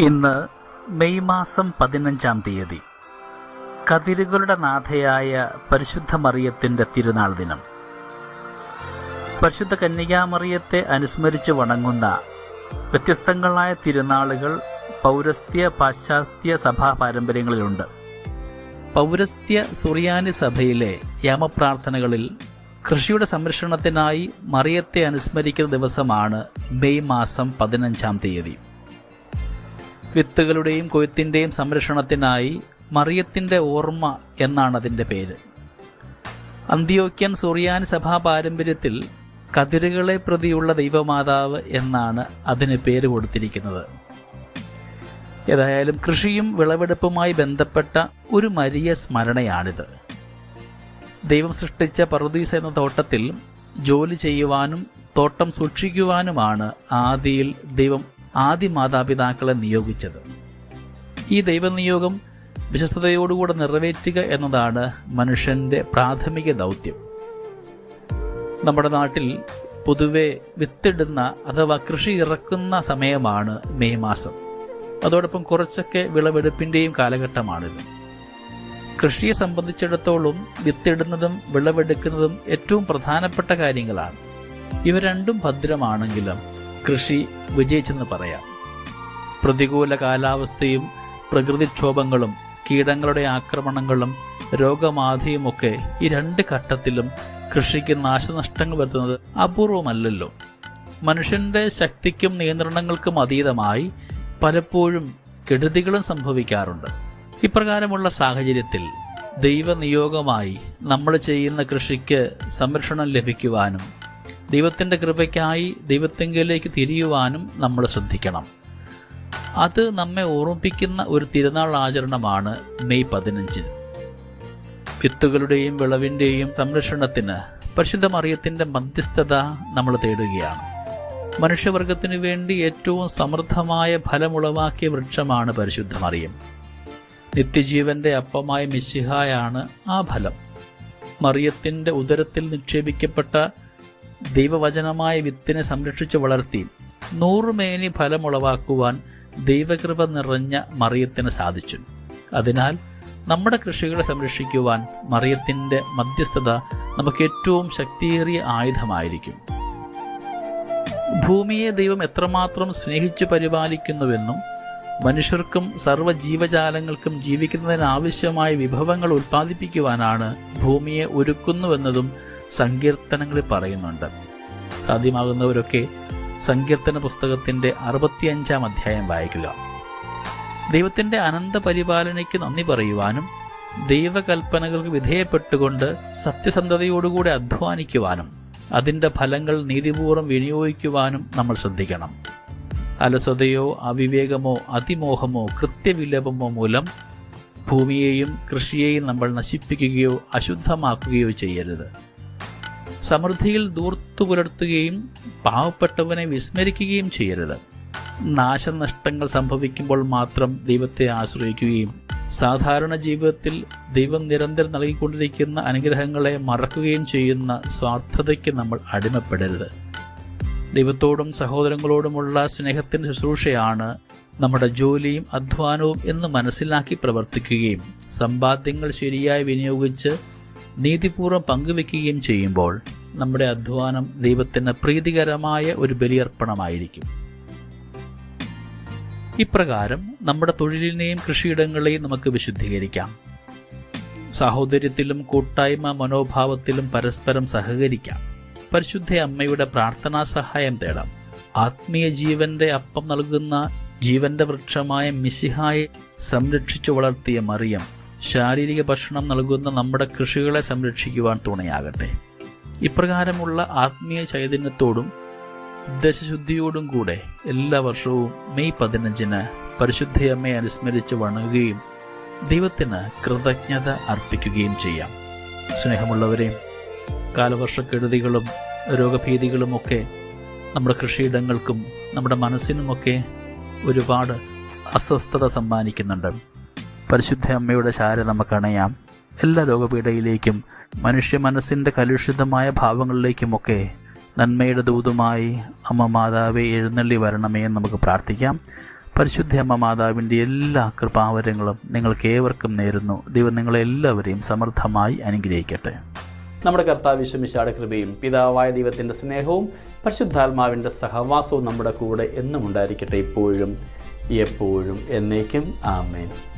ഇന്ന് മെയ് മാസം പതിനഞ്ചാം തീയതി. കതിരുകളുടെ നാഥയായ പരിശുദ്ധ മറിയത്തിന്റെ തിരുനാൾ ദിനം. പരിശുദ്ധ കന്യകാമറിയത്തെ അനുസ്മരിച്ച് വണങ്ങുന്ന വ്യത്യസ്തങ്ങളായ തിരുനാളുകൾ പൗരസ്ത്യ പാശ്ചാത്യ സഭാ പാരമ്പര്യങ്ങളിലുണ്ട്. പൗരസ്ത്യ സുറിയാനി സഭയിലെ യാമപ്രാർത്ഥനകളിൽ കൃഷിയുടെ സംരക്ഷണത്തിനായി മറിയത്തെ അനുസ്മരിക്കുന്ന ദിവസമാണ് മെയ് മാസം പതിനഞ്ചാം തീയതി. വിത്തുകളുടെയും കൊയ്ത്തിന്റെയും സംരക്ഷണത്തിനായി മറിയത്തിന്റെ ഓർമ്മ എന്നാണ് അതിന്റെ പേര്. അന്ത്യോക്യൻ സുറിയാനി സഭാ പാരമ്പര്യത്തിൽ കതിരുകളെ പ്രതിയുള്ള ദൈവമാതാവ് എന്നാണ് അതിന് പേര് കൊടുത്തിരിക്കുന്നത്. ഏതായാലും കൃഷിയും വിളവെടുപ്പുമായി ബന്ധപ്പെട്ട ഒരു മരിയ സ്മരണയാണിത്. ദൈവം സൃഷ്ടിച്ച പറുദീസ് എന്ന തോട്ടത്തിൽ ജോലി ചെയ്യുവാനും തോട്ടം സൂക്ഷിക്കുവാനുമാണ് ആദിയിൽ ദൈവം ആദ്യ മാതാപിതാക്കളെ നിയോഗിച്ചത്. ഈ ദൈവനിയോഗം വിശ്വസ്തയോടുകൂടെ നിറവേറ്റുക എന്നതാണ് മനുഷ്യന്റെ പ്രാഥമിക ദൗത്യം. നമ്മുടെ നാട്ടിൽ പൊതുവെ വിത്തിടുന്ന അഥവാ കൃഷി ഇറക്കുന്ന സമയമാണ് മെയ് മാസം. അതോടൊപ്പം കുറച്ചൊക്കെ വിളവെടുപ്പിന്റെയും കാലഘട്ടമാണിത്. കൃഷിയെ സംബന്ധിച്ചിടത്തോളം വിത്തിടുന്നതും വിളവെടുക്കുന്നതും ഏറ്റവും പ്രധാനപ്പെട്ട കാര്യങ്ങളാണ്. ഇവ രണ്ടും ഭദ്രമാണെങ്കിലും കൃഷി വിജയിച്ചെന്ന് പറയാം. പ്രതികൂല കാലാവസ്ഥയും പ്രകൃതിക്ഷോഭങ്ങളും കീടങ്ങളുടെ ആക്രമണങ്ങളും രോഗമാധിയുമൊക്കെ ഈ രണ്ട് ഘട്ടത്തിലും കൃഷിക്ക് നാശനഷ്ടങ്ങൾ വരുത്തുന്നത് അപൂർവമല്ലല്ലോ. മനുഷ്യന്റെ ശക്തിക്കും നിയന്ത്രണങ്ങൾക്കും അതീതമായി പലപ്പോഴും കെടുതികളും സംഭവിക്കാറുണ്ട്. ഇപ്രകാരമുള്ള സാഹചര്യത്തിൽ ദൈവനിയോഗമായി നമ്മൾ ചെയ്യുന്ന കൃഷിക്ക് സംരക്ഷണം ലഭിക്കുവാനും ദൈവത്തിന്റെ കൃപയ്ക്കായി ദൈവത്തെങ്കിലേക്ക് തിരിയുവാനും നമ്മൾ ശ്രദ്ധിക്കണം. അത് നമ്മെ ഓർമ്മിപ്പിക്കുന്ന ഒരു തിരുനാൾ ആചരണമാണ് മെയ് പതിനഞ്ചിന്. വിത്തുകളുടെയും വിളവിന്റെയും സംരക്ഷണത്തിന് പരിശുദ്ധ മറിയത്തിന്റെ മധ്യസ്ഥത നമ്മൾ തേടുകയാണ്. മനുഷ്യവർഗത്തിനു വേണ്ടി ഏറ്റവും സമൃദ്ധമായ ഫലമുളവാക്കിയ വൃക്ഷമാണ് പരിശുദ്ധ മറിയം. നിത്യജീവന്റെ അപ്പമായ മിശിഹായാണ് ആ ഫലം. മറിയത്തിന്റെ ഉദരത്തിൽ നിക്ഷേപിക്കപ്പെട്ട ദൈവവചനമായ വിത്തിനെ സംരക്ഷിച്ചു വളർത്തി നൂറുമേനി ഫലമുളവാക്കുവാൻ ദൈവകൃപ നിറഞ്ഞ മറിയത്തിന് സാധിച്ചു. അതിനാൽ നമ്മുടെ കൃഷികളെ സംരക്ഷിക്കുവാൻ മറിയത്തിന്റെ മധ്യസ്ഥത നമുക്ക് ഏറ്റവും ശക്തിയേറിയ ആയുധമായിരിക്കും. ഭൂമിയെ ദൈവം എത്രമാത്രം സ്നേഹിച്ചു പരിപാലിക്കുന്നുവെന്നും മനുഷ്യർക്കും സർവ ജീവജാലങ്ങൾക്കും ജീവിക്കുന്നതിനാവശ്യമായ വിഭവങ്ങൾ ഉൽപ്പാദിപ്പിക്കുവാനാണ് ഭൂമിയെ ഒരുക്കുന്നുവെന്നതും സങ്കീർത്തനങ്ങളിൽ പറയുന്നുണ്ട്. സാധ്യമാകുന്നവരൊക്കെ സങ്കീർത്തന പുസ്തകത്തിന്റെ അറുപത്തിയഞ്ചാം അധ്യായം വായിക്കുക. ദൈവത്തിന്റെ അനന്ത പരിപാലനയ്ക്ക് നന്ദി പറയുവാനും ദൈവകൽപ്പനകൾക്ക് വിധേയപ്പെട്ടുകൊണ്ട് സത്യസന്ധതയോടുകൂടി അധ്വാനിക്കുവാനും അതിന്റെ ഫലങ്ങൾ നീതിപൂർവം വിനിയോഗിക്കുവാനും നമ്മൾ ശ്രദ്ധിക്കണം. അലസതയോ അവിവേകമോ അതിമോഹമോ കൃത്യവിലപമോ മൂലം ഭൂമിയെയും കൃഷിയെയും നമ്മൾ നശിപ്പിക്കുകയോ അശുദ്ധമാക്കുകയോ ചെയ്യരുത്. സമൃദ്ധിയിൽ ദൂർത്തു പുലർത്തുകയും പാവപ്പെട്ടവനെ വിസ്മരിക്കുകയും ചെയ്യരുത്. നാശനഷ്ടങ്ങൾ സംഭവിക്കുമ്പോൾ മാത്രം ദൈവത്തെ ആശ്രയിക്കുകയും സാധാരണ ജീവിതത്തിൽ ദൈവം നിരന്തരം നൽകിക്കൊണ്ടിരിക്കുന്ന അനുഗ്രഹങ്ങളെ മറക്കുകയും ചെയ്യുന്ന സ്വാർത്ഥതയ്ക്ക് നമ്മൾ അടിമപ്പെടരുത്. ദൈവത്തോടും സഹോദരങ്ങളോടുമുള്ള സ്നേഹത്തിന്റെ ശുശ്രൂഷയാണ് നമ്മുടെ ജോലിയും അധ്വാനവും എന്ന് മനസ്സിലാക്കി പ്രവർത്തിക്കുകയും സമ്പാദ്യങ്ങൾ ശരിയായി വിനിയോഗിച്ച് നീതിപൂർവം പങ്കുവെക്കുകയും ചെയ്യുമ്പോൾ നമ്മുടെ അധ്വാനം ദൈവത്തിന് പ്രീതികരമായ ഒരു ബലിയർപ്പണമായിരിക്കും. ഇപ്രകാരം നമ്മുടെ തൊഴിലിനെയും കൃഷിയിടങ്ങളെയും നമുക്ക് വിശുദ്ധീകരിക്കാം. സാഹോദര്യത്തിലും കൂട്ടായ്മ മനോഭാവത്തിലും പരസ്പരം സഹകരിക്കാം. പരിശുദ്ധ അമ്മയുടെ പ്രാർത്ഥനാ സഹായം തേടാം. ആത്മീയ ജീവന്റെ അപ്പം നൽകുന്ന ജീവന്റെ വൃക്ഷമായ മിശിഹായെ സംരക്ഷിച്ചു വളർത്തിയ മറിയം ശാരീരിക ഭക്ഷണം നൽകുന്ന നമ്മുടെ കൃഷികളെ സംരക്ഷിക്കുവാൻ തുണയാകട്ടെ. ഇപ്രകാരമുള്ള ആത്മീയ ചൈതന്യത്തോടും ഉദ്ദേശശുദ്ധിയോടും കൂടെ എല്ലാ വർഷവും മെയ് പതിനഞ്ചിന് പരിശുദ്ധയമ്മയെ അനുസ്മരിച്ച് വണങ്ങുകയും ദൈവത്തിന് കൃതജ്ഞത അർപ്പിക്കുകയും ചെയ്യാം. സ്നേഹമുള്ളവരെ കാലവർഷക്കെടുതികളും രോഗഭീതികളുമൊക്കെ നമ്മുടെ കൃഷിയിടങ്ങൾക്കും നമ്മുടെ മനസ്സിനുമൊക്കെ ഒരുപാട് അസ്വസ്ഥത സമ്മാനിക്കുന്നുണ്ട്. പരിശുദ്ധ അമ്മയുടെ ശാര നമുക്കണയാം. എല്ലാ രോഗപീഠയിലേക്കും മനുഷ്യ മനസ്സിന്റെ കലുഷിതമായ ഭാവങ്ങളിലേക്കുമൊക്കെ നന്മയുടെ ദൂതുമായി അമ്മ മാതാവെ എഴുന്നള്ളി വരണമേ എന്ന് നമുക്ക് പ്രാർത്ഥിക്കാം. പരിശുദ്ധ അമ്മ മാതാവിന്റെ എല്ലാ കൃപാവരങ്ങളും നിങ്ങൾക്ക് ഏവർക്കും നേരുന്നു. ദൈവം നിങ്ങളെല്ലാവരെയും സമൃദ്ധമായി അനുഗ്രഹിക്കട്ടെ. നമ്മുടെ കർത്താവ് വിശ്വമിശാടെ കൃപയും പിതാവായ ദൈവത്തിന്റെ സ്നേഹവും പരിശുദ്ധാത്മാവിന്റെ സഹവാസവും നമ്മുടെ കൂടെ എന്നും ഉണ്ടായിരിക്കട്ടെ ഇപ്പോഴും എപ്പോഴും എന്നേക്കും. ആമേൻ.